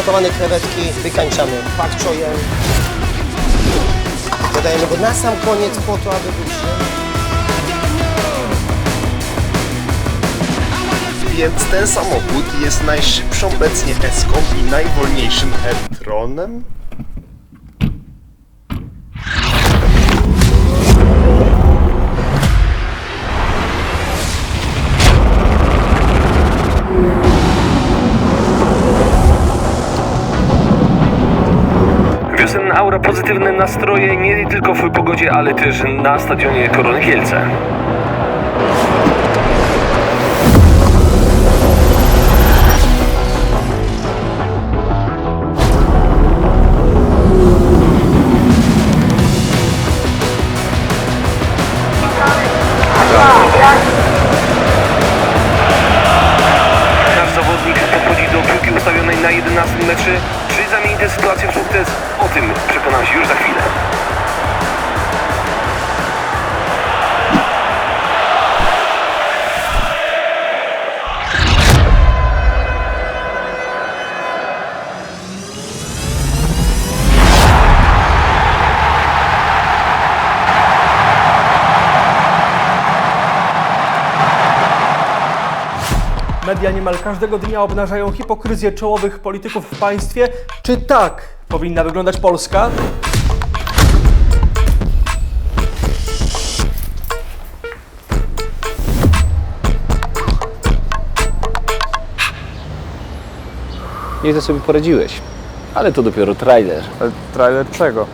gotowane krewetki wykańczamy pak choyem. Dodajemy go na sam koniec po to, aby był. Więc ten samochód jest najszybszą obecnie Eską i najwolniejszym e-tronem? Wiosenna aura, pozytywne nastroje nie tylko w pogodzie, ale też na stadionie Korony Kielce. Nasz zawodnik podchodzi do piłki ustawionej na 11 metrze. Czy zamieni tę sytuację w sukces? O tym przekonam się już za chwilę. Media niemal każdego dnia obnażają hipokryzję czołowych polityków w państwie. Czy tak powinna wyglądać Polska? Nieźle sobie poradziłeś. Ale to dopiero trailer. Ale trailer czego?